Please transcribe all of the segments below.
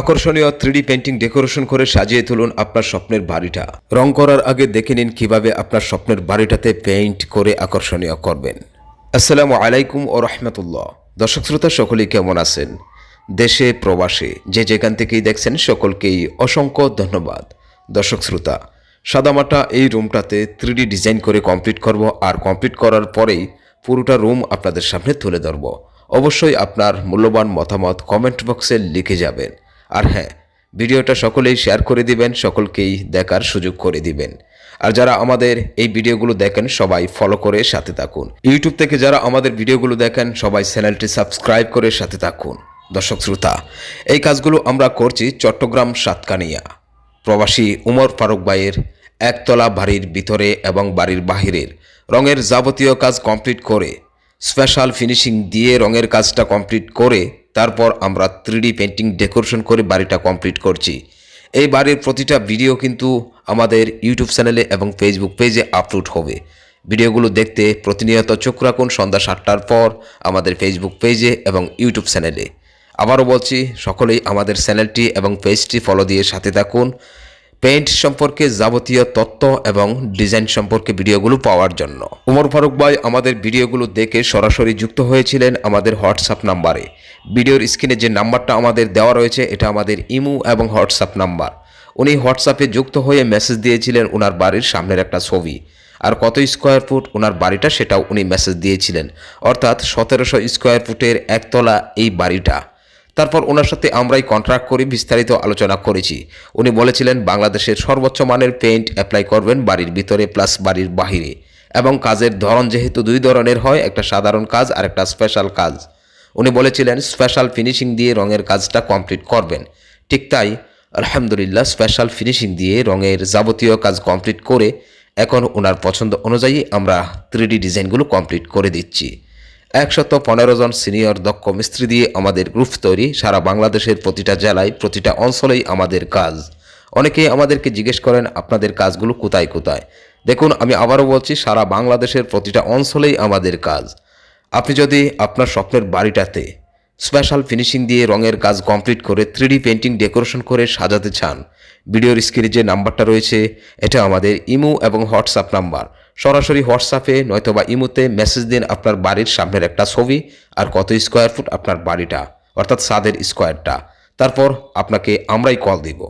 আকর্ষণীয় three D painting decoration করে সাজিয়ে তুলুন আপনার স্বপ্নের বাড়িটা। রং করার আগে দেখে নিন কীভাবে আপনার স্বপ্নের বাড়িটাতে পেইন্ট করে আকর্ষণীয় করবেন। আসসালামু আলাইকুম ও রহমতুল্লাহ। দর্শক শ্রোতা, সকলেই কেমন আছেন? দেশে, প্রবাসে, যে যেখান থেকেই দেখছেন, সকলকেই অসংখ্য ধন্যবাদ। দর্শক শ্রোতা, সাদামাটা এই রুমটাতে থ্রিডি ডিজাইন করে কমপ্লিট করব আর কমপ্লিট করার পরেই পুরোটা রুম আপনাদের সামনে তুলে ধরব। অবশ্যই আপনার মূল্যবান মতামত কমেন্ট বক্সে লিখে যাবেন। আর হ্যাঁ ভিডিওটা সকলেই শেয়ার করে দিবেন, সকলকেই দেখার সুযোগ করে দিবেন। আর যারা আমাদের এই ভিডিওগুলো দেখেন, সবাই ফলো করে সাথে থাকুন। ইউটিউব থেকে যারা আমাদের ভিডিওগুলো দেখেন, সবাই চ্যানেলটি সাবস্ক্রাইব করে সাথে থাকুন। দর্শক শ্রোতা, এই কাজগুলো আমরা করছি চট্টগ্রাম সাতকানিয়া। প্রবাসী উমর ফারুক ভাইয়ের একতলা বাড়ির ভিতরে এবং বাড়ির বাহিরের রঙের যাবতীয় কাজ কমপ্লিট করে স্পেশাল ফিনিশিং দিয়ে রঙের কাজটা কমপ্লিট করে তারপর আমরা থ্রিডি পেন্টিং ডেকোরেশন করে বাড়িটা কমপ্লিট করছি। এই বাড়ির প্রতিটা ভিডিও কিন্তু আমাদের ইউটিউব চ্যানেলে এবং ফেসবুক পেজে আপলোড হবে। ভিডিওগুলো দেখতে প্রতিনিয়ত চোখ রাখুন সন্ধ্যা সাতটার পর আমাদের ফেসবুক পেজে এবং ইউটিউব চ্যানেলে আবারও বলছি, সকলেই আমাদের চ্যানেলটি এবং পেজটি ফলো দিয়ে সাথে থাকুন। পেইন্ট সম্পর্কে যাবতীয় তথ্য এবং ডিজাইন সম্পর্কে ভিডিওগুলো পাওয়ার জন্য। উমর ফারুক ভাই, আমাদের ভিডিওগুলো দেখে সরাসরি যুক্ত হয়েছিলেন আমাদের হোয়াটসঅ্যাপ নাম্বারে। ভিডিওর স্ক্রিনে যে নাম্বারটা আমাদের দেওয়া রয়েছে, এটা আমাদের ইমু এবং হোয়াটসঅ্যাপ নাম্বার। উনি হোয়াটসঅ্যাপে যুক্ত হয়ে মেসেজ দিয়েছিলেন ওনার বাড়ির সামনের একটা ছবি। আর কত স্কোয়ার ফুট ওনার বাড়িটা, সেটাও উনি মেসেজ দিয়েছিলেন। অর্থাৎ সতেরোশো স্কোয়ার ফুটের একতলা এই বাড়িটা। তারপর ওনার সাথে আমরাই কন্ট্রাক্ট করে, বিস্তারিত আলোচনা করেছি। উনি বলেছিলেন, বাংলাদেশের সর্বোচ্চ মানের পেইন্ট অ্যাপ্লাই করবেন বাড়ির ভিতরে প্লাস বাড়ির বাহিরে। এবং কাজের ধরন যেহেতু দুই ধরনের হয়, একটা সাধারণ কাজ আর একটা স্পেশাল কাজ। উনি বলেছিলেন স্পেশাল ফিনিশিং দিয়ে রঙের কাজটা কমপ্লিট করবেন। ঠিক তাই, আলহামদুলিল্লাহ স্পেশাল ফিনিশিং দিয়ে রঙের যাবতীয় কাজ কমপ্লিট করে এখন ওনার পছন্দ অনুযায়ী আমরা থ্রিডি ডিজাইনগুলো কমপ্লিট করে দিচ্ছি। একশত পনেরো জন সিনিয়র দক্ষ মিস্ত্রি দিয়ে আমাদের গ্রুপ তৈরি। সারা বাংলাদেশের প্রতিটা জেলায়, প্রতিটা অঞ্চলেই আমাদের কাজ। অনেকেই আমাদেরকে জিজ্ঞেস করেন, আপনাদের কাজগুলো কোথায় কোথায়? দেখুন, আমি আবারও বলছি, সারা বাংলাদেশের প্রতিটা অঞ্চলেই আমাদের কাজ। আপনি যদি আপনার স্বপ্নের বাড়িটাতে স্পেশাল ফিনিশিং দিয়ে রঙের কাজ কমপ্লিট করে থ্রিডি পেন্টিং ডেকোরেশন করে সাজাতে চান, ভিডিওর স্ক্রিনে যে নাম্বারটা রয়েছে, এটা আমাদের ইমো এবং হোয়াটসঅ্যাপ নাম্বার। সরাসরি হোয়াটসঅ্যাপে নয়তোবা ইমোতে মেসেজ দিন আপনার বাড়ির সামনের একটা ছবি আর কত স্কোয়ার ফুট আপনার বাড়িটা, অর্থাৎ সাদের স্কোয়ারটা তারপর আপনাকে আমরাই কল দিব।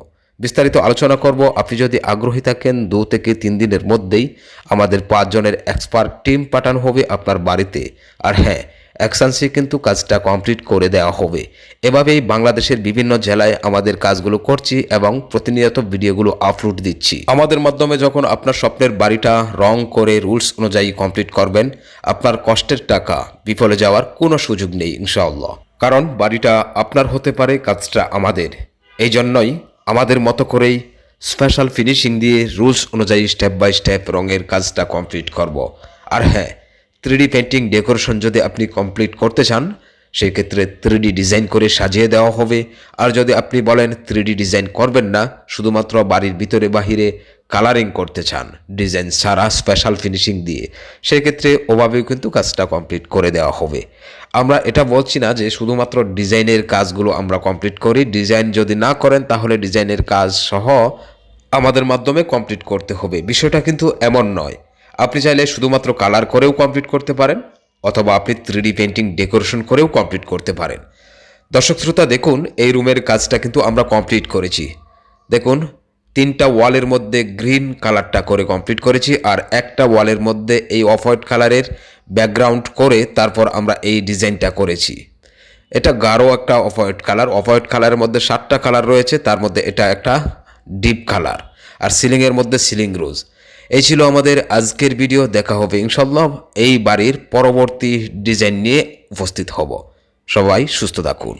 বিস্তারিত আলোচনা করব। আপনি যদি আগ্রহী থাকেন, দু থেকে তিন দিনের মধ্যেই আমাদের পাঁচজনের এক্সপার্ট টিম পাঠানো হবে আপনার বাড়িতে। আর হ্যাঁ অ্যাকশানসে কিন্তু কাজটা কমপ্লিট করে দেওয়া হবে। এভাবেই বাংলাদেশের বিভিন্ন জেলায় আমাদের কাজগুলো করছি এবং প্রতিনিয়ত ভিডিওগুলো আপলোড দিচ্ছি। আমাদের মাধ্যমে যখন আপনার স্বপ্নের বাড়িটা রং করে রুলস অনুযায়ী কমপ্লিট করবেন, আপনার কষ্টের টাকা বিফলে যাওয়ার কোনো সুযোগ নেই, ইনশাআল্লাহ। কারণ বাড়িটা আপনার হতে পারে, কাজটা আমাদের। এই জন্যই আমাদের মতো করেই স্পেশাল ফিনিশিং দিয়ে রুলস অনুযায়ী স্টেপ বাই স্টেপ রঙের কাজটা কমপ্লিট করব। আর হ্যাঁ থ্রিডি পেন্টিং ডেকোরেশন যদি আপনি কমপ্লিট করতে চান সেই ক্ষেত্রে থ্রিডি ডিজাইন করে সাজিয়ে দেওয়া হবে। আর যদি আপনি বলেন থ্রিডি ডিজাইন করবেন না, শুধুমাত্র বাড়ির ভিতরে বাহিরে কালারিং করতে চান ডিজাইন সারা স্পেশাল ফিনিশিং দিয়ে, সেক্ষেত্রে ওভাবেও কিন্তু কাজটা কমপ্লিট করে দেওয়া হবে। আমরা এটা বলছি না যে শুধুমাত্র ডিজাইনের কাজগুলো আমরা কমপ্লিট করি। ডিজাইন যদি না করেন, তাহলে ডিজাইনের কাজ সহ আমাদের মাধ্যমে কমপ্লিট করতে হবে। বিষয়টা কিন্তু এমন নয়। আপনি চাইলে শুধুমাত্র কালার করেও কমপ্লিট করতে পারেন, অথবা আপনি থ্রিডি পেন্টিং ডেকোরেশন করেও কমপ্লিট করতে পারেন। দর্শক শ্রোতা, দেখুন, এই রুমের কাজটা কিন্তু আমরা কমপ্লিট করেছি। দেখুন, তিনটা ওয়ালের মধ্যে গ্রিন কালারটা করে কমপ্লিট করেছি, আর একটা ওয়ালের মধ্যে এই অফ হোয়াইট কালারের ব্যাকগ্রাউন্ড করে তারপর আমরা এই ডিজাইনটা করেছি। এটা গাঢ় একটা off white colour off white কালারের মধ্যে সাতটা কালার রয়েছে, তার মধ্যে এটা একটা ডিপ কালার আর সিলিংয়ের মধ্যে সিলিং রোজ এই ছিল আমাদের আজকের ভিডিও দেখা হবে ইনশাল্লাহ এই বাড়ির পরবর্তী ডিজাইন নিয়ে উপস্থিত হব। সবাই সুস্থ থাকুন।